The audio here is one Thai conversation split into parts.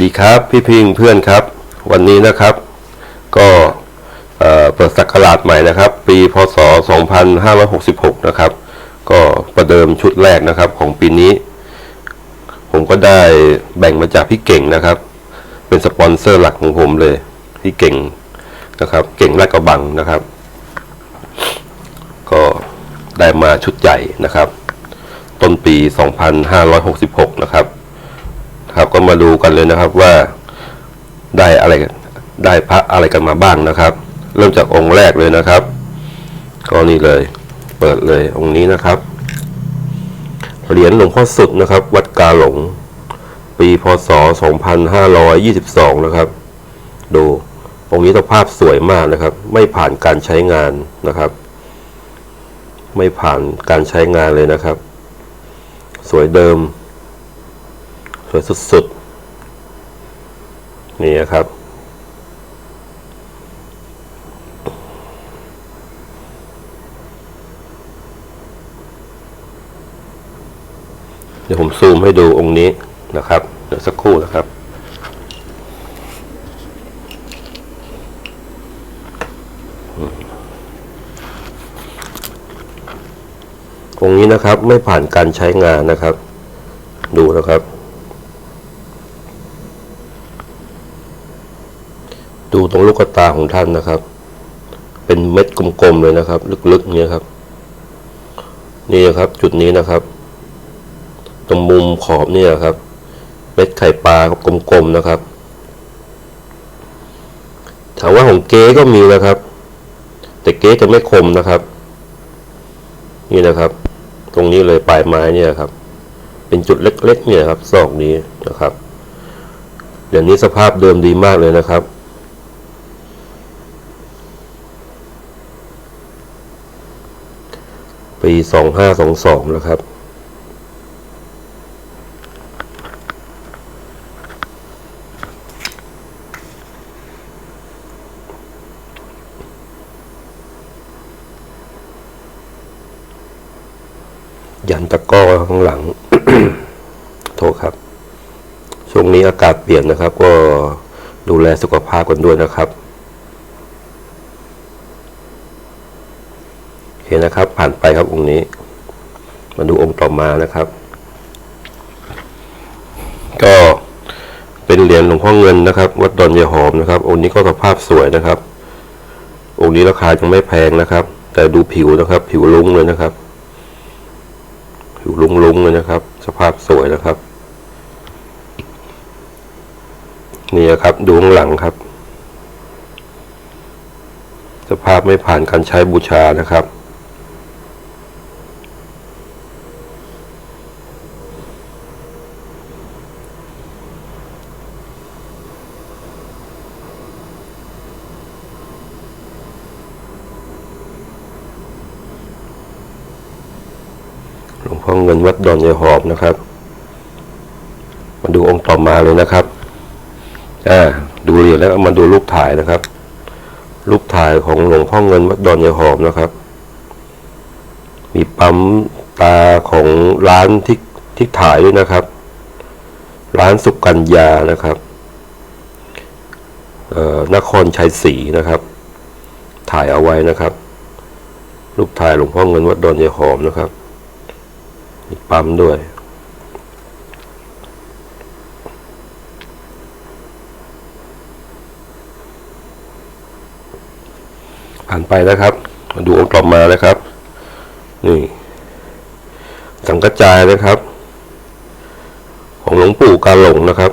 สวัสดีครับพี่พิงเพื่อนครับ วันนี้นะครับ ก็เปิดสักราชใหม่นะครับ ปีพศ 2566 นะครับ ก็ประเดิมชุดแรกนะครับของปีนี้ ผมก็ได้แบ่งมาจากพี่เก่งนะครับ เป็นสปอนเซอร์หลักของผมเลยพี่เก่งนะครับ เก่งและกระบังนะครับ ก็ได้มาชุดใหญ่นะครับ ต้นปี 2566 นะครับ ครับก็มาดูกันเลยนะครับว่าได้อะไรกันได้พระอะไรกันมาบ้างนะครับ เริ่มจากองค์แรกเลยนะครับก็นี่เลย เปิดเลยองค์นี้นะครับเหรียญหลวงพ่อสุดนะครับ วัดกาหลง ปีพศ 2522 นะครับ ดูองค์นี้สภาพสวยมากนะครับ ไม่ผ่านการใช้งานนะครับ ไม่ผ่านการใช้งานเลยนะครับ สวยเดิม สวยสุดๆ นี่นะครับ เดี๋ยวผมซูมให้ดูองค์นี้นะครับ เดี๋ยวสักครู่นะครับองค์นี้นะครับไม่ผ่านการใช้งานนะครับ ดูนะครับ ดูตรงลูกตาของท่านนะครับ เป็นเม็ดกลมๆเลยนะครับ ลึกๆเนี่ยครับ นี่นะครับจุดนี้นะครับ ตรงมุมขอบเนี่ยครับ เม็ดไข่ปลากลมๆนะครับ ถามว่าของเก๊ก็มีนะครับ แต่เก๊จะไม่คมนะครับ นี่นะครับ ตรงนี้เลยปลายไม้เนี่ยครับ เป็นจุดเล็กๆเนี่ยครับซอกนี้นะครับเดี๋ยวนี้สภาพเดิมดีมากเลยนะครับ ปีสองห้าสองสองนะครับ ยันตะก้อข้างหลัง โทษครับ ช่วงนี้อากาศเปลี่ยนนะครับ ก็ดูแลสุขภาพกันด้วยนะครับเห็นนะครับ ผ่านไปครับองค์นี้ มาดูองค์ต่อมานะครับ ก็เป็นเหรียญหลวงพ่อเงินนะครับ วัดดอนยาหอมนะครับ องค์นี้ก็สภาพสวยนะครับ องค์นี้ราคายังไม่แพงนะครับ แต่ดูผิวนะครับ ผิวลุ้งเลยนะครับ ผิวลุงๆเลยนะครับ สภาพสวยนะครับ นี่นะครับดูข้างหลังครับสภาพไม่ผ่านการใช้บูชานะครับ หลวงพ่อเงินวัดดอนยายหอมนะครับ มาดูองค์ต่อมาเลยนะครับอ่าดูเหรียญแล้วมาดูรูปถ่ายนะครับ รูปถ่ายของหลวงพ่อเงินวัดดอนยายหอมนะครับ มีปั๊มตาของร้านที่ที่ถ่ายด้วยนะครับ ร้านสุกัญญานะครับเอ่อนครชัยศรีนะครับ ถ่ายเอาไว้นะครับ รูปถ่ายหลวงพ่อเงินวัดดอนยายหอมนะครับ มีปั๊มด้วย ผ่านไปนะครับ มาดูองค์ต่อมานะครับ นี่ สังกระจายนะครับ ของหลวงปู่กาหลงนะครับ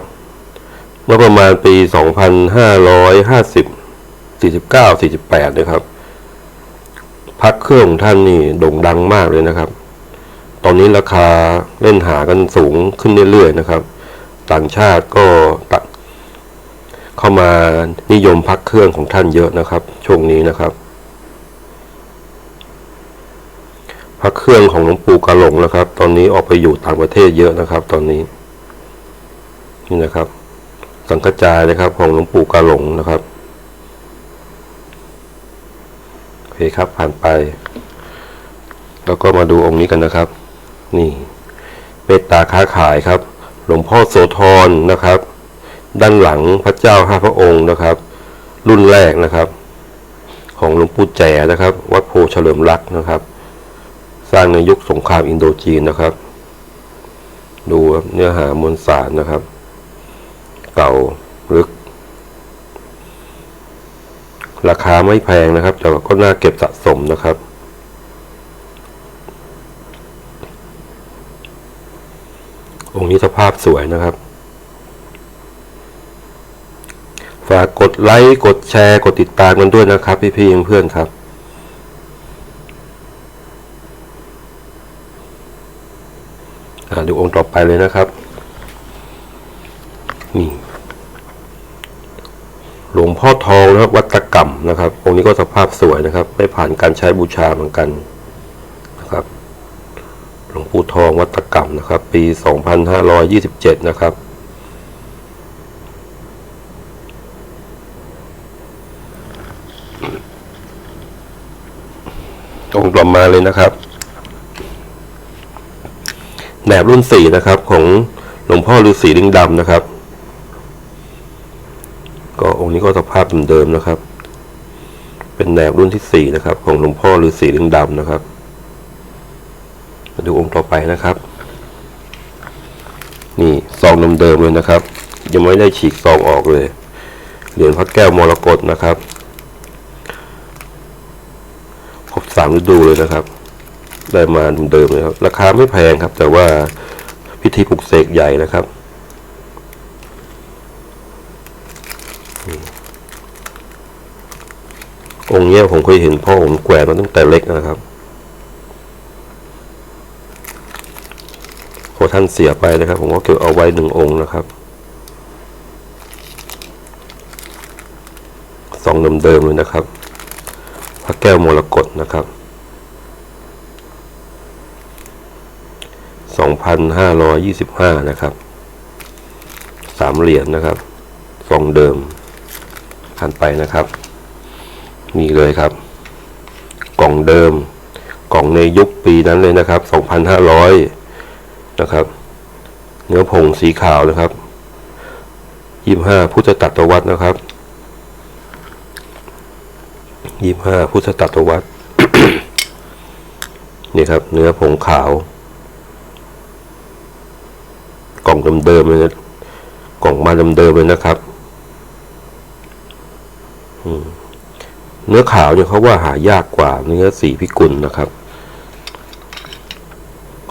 เมื่อประมาณปี 2550 49 48นะครับพักเครื่องท่านนี่โด่งดังมากเลยนะครับ อนนี้ราคาเล่นหากันสูงขึ้นเรื่อยๆนะครับ ต่างชาติก็ตัดเข้ามานิยมพักเครื่องของท่านเยอะนะครับ ช่วงนี้นะครับ พักเครื่องของหลวงปู่กาหลงนะครับ ตอนนี้ออกไปอยู่ต่างประเทศเยอะนะครับ ตอนนี้ นี่นะครับ สังกจายนะครับ ของหลวงปู่กาหลงนะครับโอเคครับผ่านไป แล้วก็มาดูองค์นี้กันนะครับ นี่เมตตาค้าขายครับ หลวงพ่อโสธรนะครับ ด้านหลังพระเจ้าห้าพระองค์นะครับ รุ่นแรกนะครับ ของหลวงปู่แจนะครับ วัดโพเฉลิมรักษ์นะครับ สร้างในยุคสงครามอินโดจีนนะครับ ดูครับเนื้อหามวลสารนะครับ เก่าลึก ราคาไม่แพงนะครับแต่ว่าก็น่าเก็บสะสมนะครับ องค์นี้สภาพสวยนะครับ ฝากกดไลค์กดแชร์กดติดตามกันด้วยนะครับ พี่ๆเพื่อนครับดูองค์ต่อไปเลยนะครับนี่หลวงพ่อทองนะครับวัดตะกำนะครับ องค์นี้ก็สภาพสวยนะครับ ไม่ผ่านการใช้บูชาเหมือนกันนะครับ หลวงปู่ทองวัด ตะกำนะครับ ปี 2527 นะครับองต่อมาเลยนะครับแหนบรุ่นสี่นะครับ ของหลวงพ่อฤาษีลิงดำนะครับ ก็องค์นี้ก็สภาพเดิมๆนะครับ เป็นแหนบรุ่นที่สี่นะครับ ของหลวงพ่อฤาษีลิงดำนะครับมาดูองค์ต่อไปนะครับ ซองเดิมๆเลยนะครับ ยังไม่ได้ฉีกซองออกเลย เหรียญพระแก้วมรกตนะครับครบสามฤดูเลยนะครับ ได้มาเดิมเลยครับ ราคาไม่แพงครับ แต่ว่าพิธีปลุกเสกใหญ่นะครับองค์เนี้ยผมเคยเห็นพ่อผมแกวนมาตั้งแต่เล็กนะครับพอ ท่านเสียไปนะครับ ผมก็เก็บเอาไว้หนึ่งองค์นะครับสองเดิมๆเลยนะครับ พระแก้วมรกตนะครับ 2,525 นะครับ สามเหรียญนะครับซองเดิมผ่านไปนะครับ นี่เลยครับ กล่องเดิม กล่องในยุคปีนั้นเลยนะครับ 2,500 นะครับ เนื้อผงสีขาวนะครับ25พุทธตัตวัตนะครับยี่ห้าพุทธตัตวัตนี่ครับ เนื้อผงขาว กล่องเดิมๆเลยนะกล่องมาเดิมๆเลยนะครับเนื้อขาวเนี่ยเขาว่าหายากกว่าเนื้อสีพิกุลนะครับ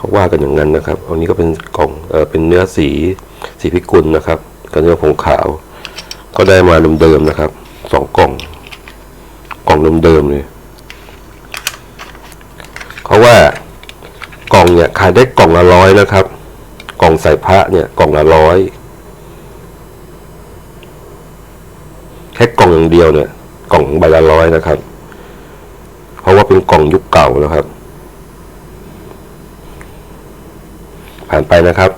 เขาว่ากันอย่างนั้นนะครับอันนี้ก็เป็นกล่องเออเป็นเนื้อสีสีพิกุลนะครับกับเนื้อผงขาว ก็ได้มาเดิมๆนะครับสองกล่อง กล่องเดิมๆเลยเขาว่ากล่องเนี่ยขายได้กล่องละร้อยนะครับ กล่องใส่พระเนี่ยกล่องละร้อยแค่กล่องอย่างเดียวเนี่ย กล่องใบละร้อยนะครับ เพราะว่าเป็นกล่องยุคเก่านะครับ ผ่านไปนะครับ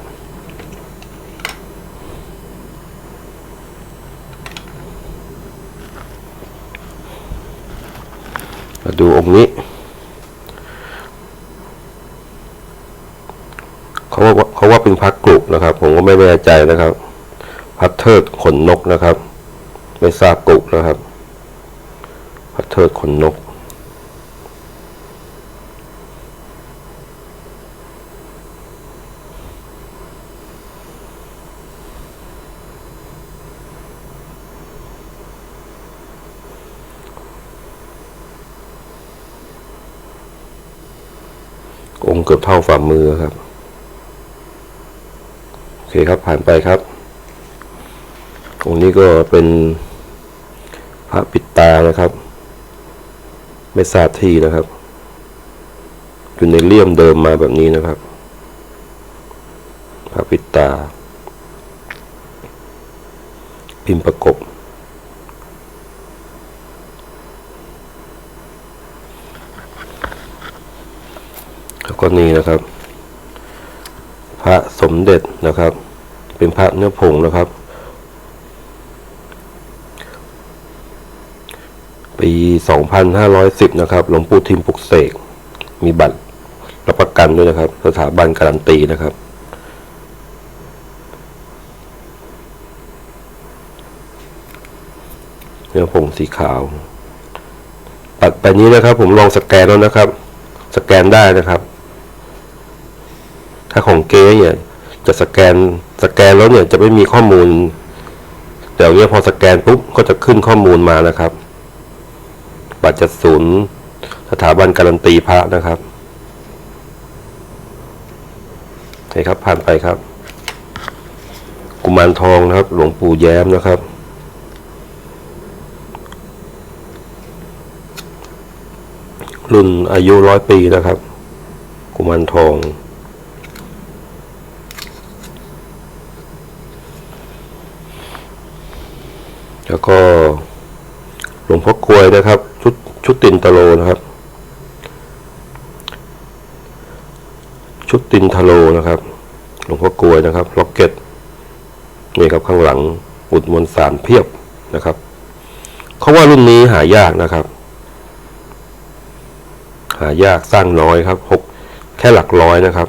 มาดูองค์นี้เขาว่าเขาว่าเป็นพักกลุนะครับ ผมก็ไม่แน่ใจนะครับ พัดเทิดขนนกนะครับ ไม่ทราบกลุนะครับ พัดเทิดขนนก องค์ เท่าฝ่ามือครับ โอเคครับผ่านไปครับองค์นี้ก็เป็นพระปิดตานะครับ ไม่ทราบที่นะครับอยู่ในเลี่ยมเดิมมาแบบนี้นะครับพระปิดตา พิมพ์ประกบ แล้ว ก็นี่นะครับ พระสมเด็จนะครับ เป็นพระเนื้อผงนะครับ ปี 2510 นะครับ หลวงปู่ทิมปลุกเสก มีบัตรรับประกันด้วยนะครับ สถาบันการันตีนะครับเนื้อผงสีขาวตัดไปนี้นะครับผมลองสแกนแล้วนะครับ สแกนได้นะครับ ถ้าของเก๊เนี่ยจะสแกนสแกนแล้วเนี่ยจะไม่มีข้อมูลแต่เนี้ยพอสแกนปุ๊บก็จะขึ้นข้อมูลมานะครับ บัตรจัดศูนย์สถาบันการันตีพระนะครับโอเคครับผ่านไปครับ กุมารทองนะครับ หลวงปู่แย้มนะครับ รุ่นอายุร้อยปีนะครับ กุมารทอง แล้วก็หลวงพ่อกลวยนะครับ ชุดชุดตินตะโลนะครับ ชุดตินทะโลนะครับ หลวงพ่อกลวยนะครับล็อกเก็ตนี่ครับข้างหลังอุดมวลสารเพียบนะครับเขาว่ารุ่นนี้หายากนะครับ หายากสร้างน้อยครับหกแค่หลักร้อยนะครับ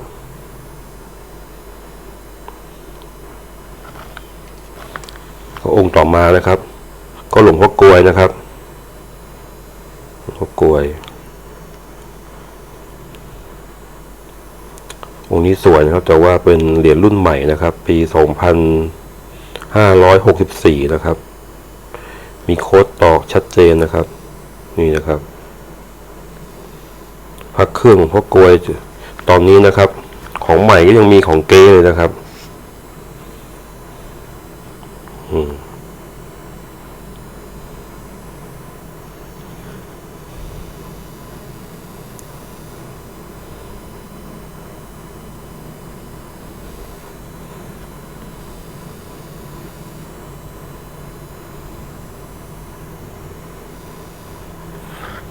ก็องค์ต่อมานะครับ ก็หลวงพ่อกลวยนะครับหลวงพ่อกลวย องค์นี้สวยนะครับ แต่ว่าเป็นเหรียญรุ่นใหม่นะครับ ปี2564นะครับ มีโค้ดตอกชัดเจนนะครับ นี่นะครับพักเครื่องของพ่อกลวยตอนนี้นะครับ ของใหม่ก็ยังมีของเก้เลยนะครับ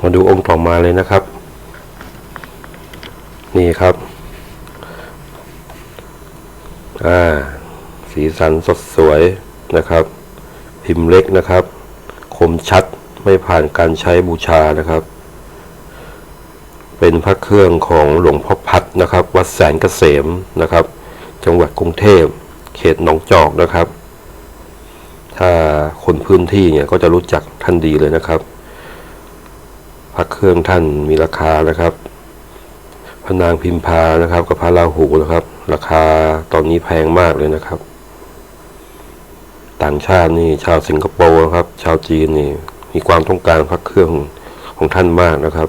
มาดูองค์ต่อมาเลยนะครับ นี่ครับ อ่า สีสันสดสวยนะครับ พิมพ์เล็กนะครับ คมชัดไม่ผ่านการใช้บูชานะครับ เป็นพระเครื่องของหลวงพ่อพัดนะครับ วัดแสนเกษมนะครับ จังหวัดกรุงเทพ เขตหนองจอกนะครับ ถ้าคนพื้นที่เนี่ยก็จะรู้จักท่านดีเลยนะครับ เครื่องท่านมีราคานะครับพระนางพิมพานะครับ กับพระราหูนะครับ ราคาตอนนี้แพงมากเลยนะครับ ต่างชาตินี่ชาวสิงคโปร์นะครับ ชาวจีนนี่มีความต้องการพระเครื่องของท่านมากนะครับ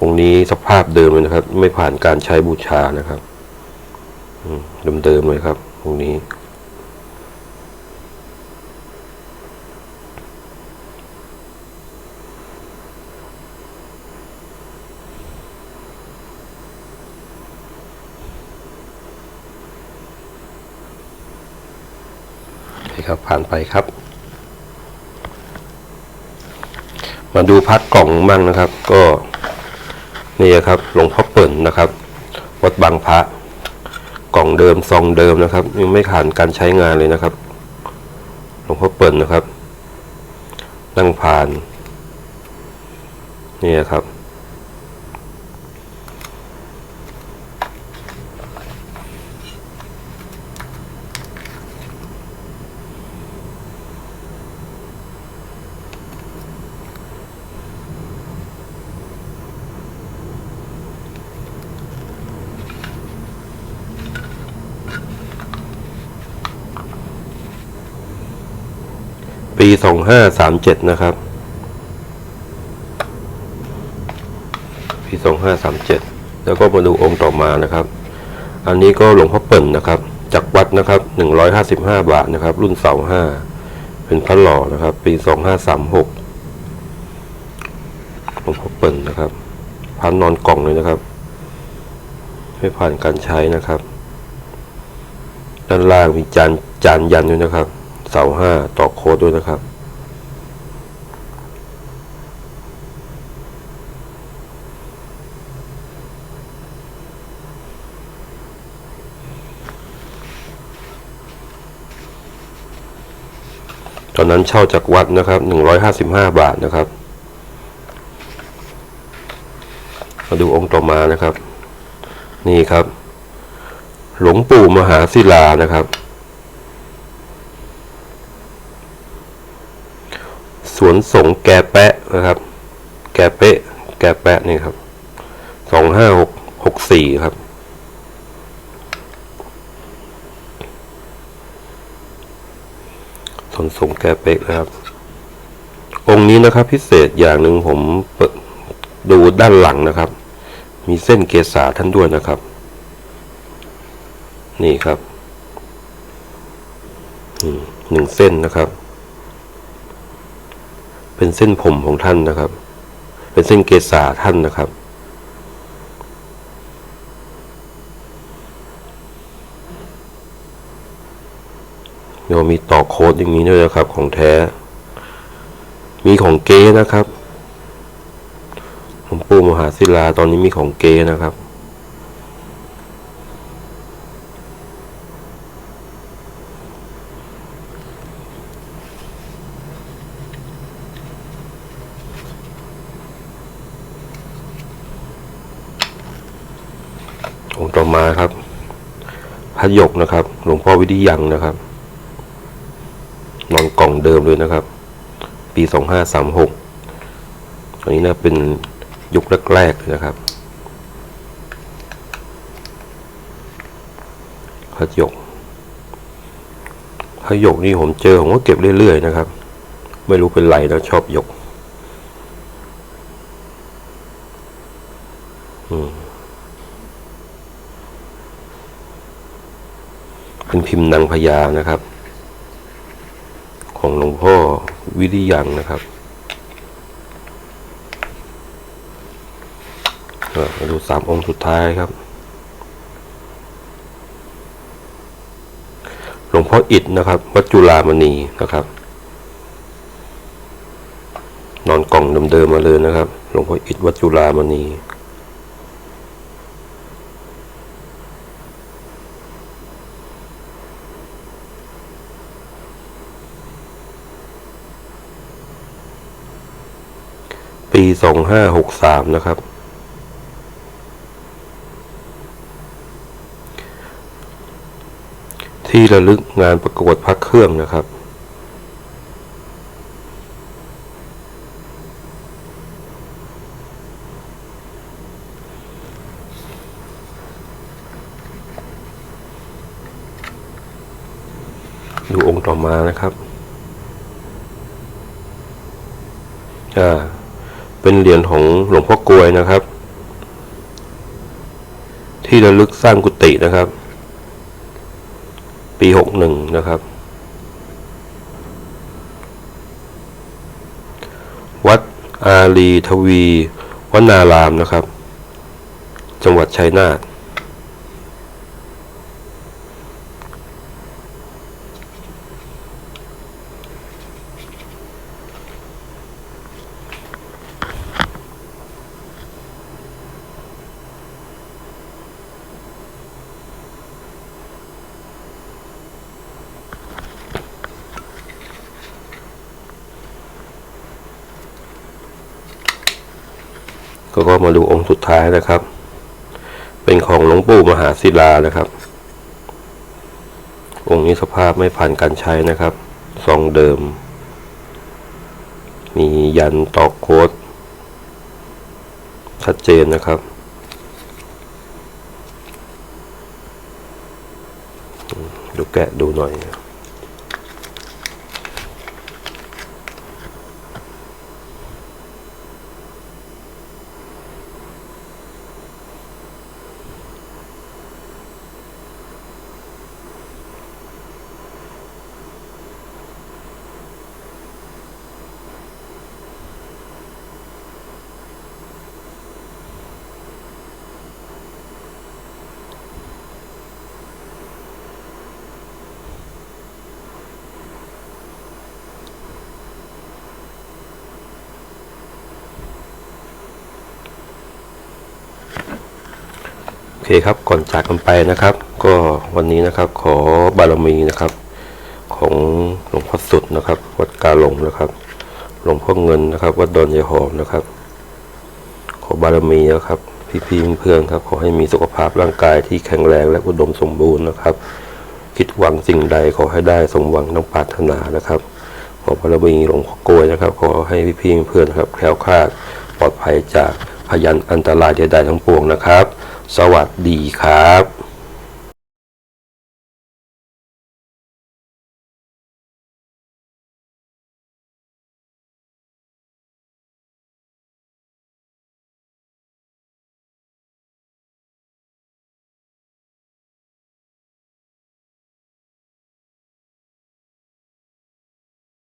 องค์นี้สภาพเดิมเลยนะครับ ไม่ผ่านการใช้บูชานะครับอืมเดิมๆเลยครับองค์นี้ ครับ ผ่านไปครับ มาดูพัดกล่องมั่งนะครับ ก็นี่ครับหลวงพ่อเปิ่นนะครับ วัดบางพระกล่องเดิมซองเดิมนะครับ ยังไม่ผ่านการใช้งานเลยนะครับหลวงพ่อเปิ่นนะครับ นั่งผ่าน นี่ครับ ปีสองห้าสามเจ็ดนะครับ ปีสองห้าสามเจ็ดแล้วก็มาดูองค์ต่อมานะครับ อันนี้ก็หลวงพ่อเปิ่นนะครับ จากวัดนะครับหนึ่งร้อยห้าสิบห้าบาทนะครับ รุ่นเสาห้าเป็นพระหล่อนะครับ ปีสองห้าสามหกหลวงพ่อเปิ่นนะครับพันนอนกล่องเลยนะครับ ไม่ผ่านการใช้นะครับ ด้านล่างมีจานจานยันด้วยนะครับ เสาห้าต่อโค้ดด้วยนะครับ ตอนนั้นเช่าจากวัดนะครับหนึ่งร้อยห้าสิบห้าบาทนะครับ มาดูองค์ต่อมานะครับ นี่ครับ หลวงปู่มหาศิลานะครับ สวนสงแกแปะนะครับ แกเปะแกแปะนี่ครับสองห้าหกหกสี่ครับ สวนสงแกเปะนะครับ องค์นี้นะครับพิเศษอย่างหนึ่งผมดูด้านหลังนะครับ มีเส้นเกษาท่านด้วยนะครับ นี่ครับหนึ่งเส้นนะครับ เป็นเส้นผมของท่านนะครับ เป็นเส้นเกษาท่านนะครับ เดี๋ยวมีต่อโค้ดอย่างนี้ด้วยนะครับ ของแท้ มีของเก๊นะครับหลวงปู่มหาศิลาตอนนี้มีของเก๊นะครับ องค์ต่อมาครับพระยกนะครับ หลวงพ่อวิทยังนะครับ นอนกล่องเดิมเลยนะครับ ปีสองห้าสามหกอันนี้นะเป็นยุคแรกๆนะครับพระยกพระยกนี่ผมเจอผมก็เก็บเรื่อยๆนะครับ ไม่รู้เป็นไรนะชอบหยก อืม เป็นพิมพ์นางพญานะครับ ของหลวงพ่อวิริยังนะครับมาดูสามองค์สุดท้ายครับ หลวงพ่ออิฐนะครับ วัดจุฬามณีนะครับ นอนกล่องเดิมๆมาเลยนะครับ หลวงพ่ออิฐวัดจุฬามณี ปีสองห้าหกสามนะครับ ที่ระลึกงานประกวดพักเครื่องนะครับดูองค์ต่อมานะครับ อ่า เป็นเหรียญของหลวงพ่อกลวยนะครับ ที่ระลึกสร้างกุฏินะครับ ปีหกหนึ่งนะครับ วัดอารีทวีวนารามนะครับ จังหวัดชัยนาท ก็ก็มาดูองค์สุดท้ายนะครับ เป็นของหลวงปู่มหาศิลานะครับ องค์นี้สภาพไม่ผ่านการใช้นะครับซองเดิม มียันตอกโค้ดชัดเจนนะครับ ดูแกะดูหน่อย เคครับก่อนจากกันไปนะครับ ก็วันนี้นะครับขอบารมีนะครับ ของหลวงพ่อสุดนะครับ วัดกาหลงนะครับหลวงพ่อเงินนะครับ วัดดอนยายหอมนะครับ ขอบารมีนะครับ พี่ๆเพื่อนๆครับ ขอให้มีสุขภาพร่างกายที่แข็งแรงและอุดมสมบูรณ์นะครับ คิดหวังสิ่งใดขอให้ได้สมหวังต้องปรารถนานะครับขขอพระบิหลวงพ่อกลวยนะครับ ขอให้พี่ๆเพื่อนๆนครับแคล้วคลาดปลอดภัยจากพยันอันตรายใดๆทั้งปวงนะครับ สวัสดีครับ